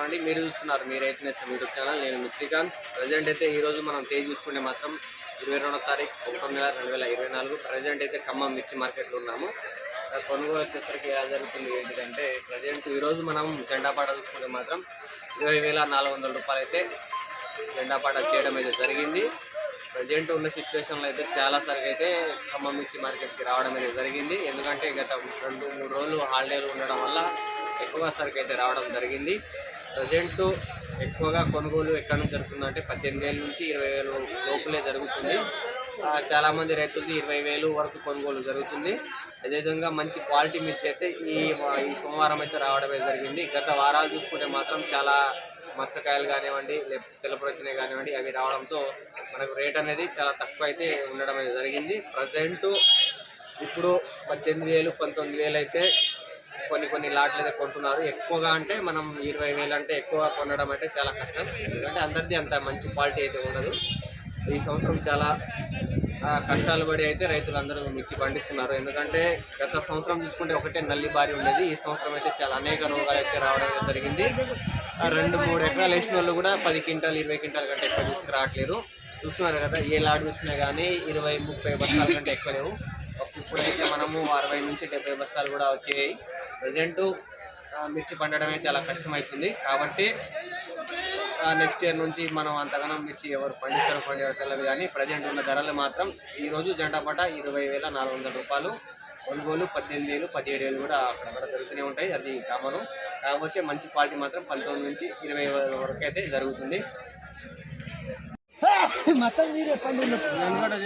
అండి మీరు చూస్తున్నారు మీరు అయితే యూట్యూబ్ ఛానల్. నేను శ్రీకాంత్. ప్రజెంట్ అయితే ఈ రోజు మనం తేజ్ చూసుకుంటే మాత్రం ఇరవై రెండో తారీఖు ఒకటి నెల రెండు వేల ఇరవై నాలుగు. ప్రజెంట్ అయితే ఖమ్మం మిర్చి మార్కెట్లో ఉన్నాము. కొనుగోలు వచ్చేసరికి ఎలా జరుగుతుంది ఏంటిదంటే ప్రజెంట్ ఈరోజు మనం జెండాపాట చూసుకుంటే మాత్రం ఇరవై వేల నాలుగు వందల రూపాయలు అయితే జెండా పాట చేయడం అయితే జరిగింది. ప్రజెంట్ ఉన్న సిచ్యువేషన్లో అయితే చాలా సరికి అయితే ఖమ్మం మిర్చి మార్కెట్కి రావడం అయితే జరిగింది. ఎందుకంటే గత రెండు మూడు రోజులు హాలిడేలు ఉండడం వల్ల ఎక్కువ సరికి అయితే రావడం జరిగింది. ప్రజెంట్ ఎక్కువగా కొనుగోలు ఎక్కడ నుంచి జరుగుతుందంటే పద్దెనిమిది వేల నుంచి ఇరవై వేలు లోపలే జరుగుతుంది. చాలామంది చాలా మంది రైతులది ఇరవై వేలు వరకు కొనుగోలు జరుగుతుంది. అదేవిధంగా మంచి క్వాలిటీ మిర్చి అయితే ఈ ఈ సోమవారం అయితే రావడమే జరిగింది. గత వారాలు చూసుకుంటే మాత్రం చాలా మచ్చకాయలు కానివ్వండి లేకపోతే తెల్లపొరచినవి కానివ్వండి అవి రావడంతో మనకు రేట్ అనేది చాలా తక్కువ అయితే ఉండడం అనేది జరిగింది. ప్రజెంట్ ఇప్పుడు పద్దెనిమిది వేలు పంతొమ్మిది వేలు అయితే కొన్ని కొన్ని లాట్లు అయితే కొంటున్నారు. ఎక్కువగా అంటే మనం ఇరవై వేలు అంటే ఎక్కువ కొనడం అంటే చాలా కష్టం. ఎందుకంటే అందరిది అంత మంచి క్వాలిటీ అయితే ఉండదు. ఈ సంవత్సరం చాలా కష్టాలు పడి అయితే రైతులందరూ మిర్చి పండిస్తున్నారు. ఎందుకంటే గత సంవత్సరం చూసుకుంటే ఒకటే నల్లి బారి ఉండేది. ఈ సంవత్సరం అయితే చాలా అనేక రోగాలు అయితే రావడం జరిగింది. రెండు మూడు ఎకరాలు వేసిన వాళ్ళు కూడా పది క్వింటాలు ఇరవై క్వింటాల కంటే ఎక్కువ తీసుకురావట్లేరు. చూస్తున్నారు కదా ఏ లాడ్ చూసినా కానీ ఇరవై ముప్పై బస్తాల కంటే ఎక్కువ లేవు. ఇప్పుడైతే మనము అరవై నుంచి డెబ్బై బస్తాలు కూడా వచ్చాయి. ప్రజెంటు మిర్చి పండడమే చాలా కష్టమవుతుంది కాబట్టి నెక్స్ట్ ఇయర్ నుంచి మనం అంతగానో మిర్చి ఎవరు పండిస్తారో పండించలేదు కానీ ప్రజెంట్ ఉన్న ధరలు మాత్రం ఈరోజు జంటపట పట ఇరవై వేల నాలుగు వందల రూపాయలు. కొనుగోలు పద్దెనిమిది వేలు పదిహేడు వేలు కూడా అక్కడ దొరుకుతూనే ఉంటాయి. అది కామను. కాకపోతే మంచి క్వాలిటీ మాత్రం పంతొమ్మిది నుంచి ఇరవై వరకు అయితే జరుగుతుంది. మొత్తం మీరే నేను కూడా